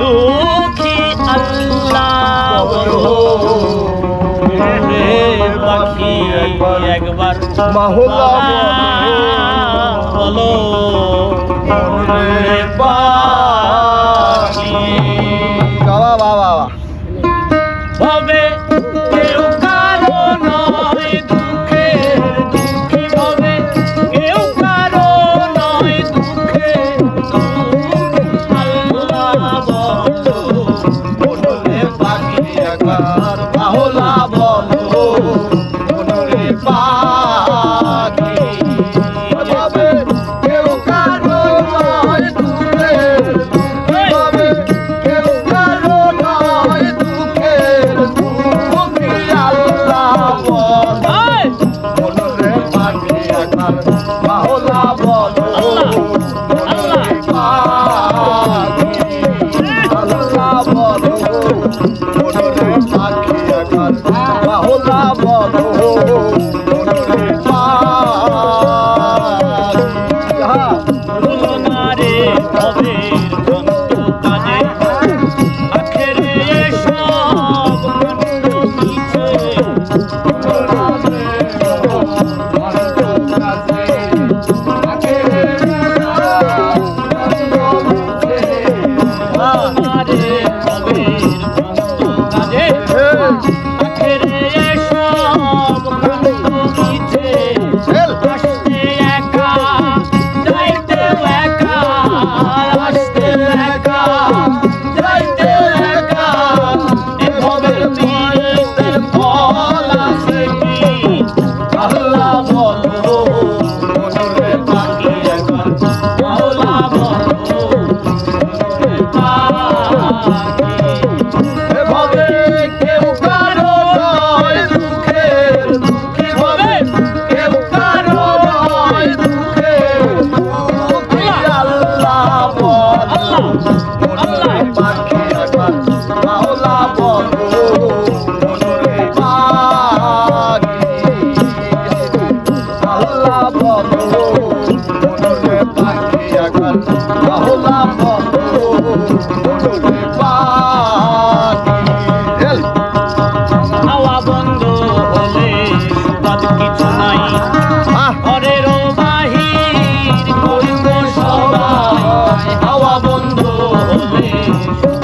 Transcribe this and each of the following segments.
দুঃখী আল্লাহ পাখি একবার মাহুলা বলো। পাখি রে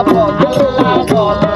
আল্লাহ বলো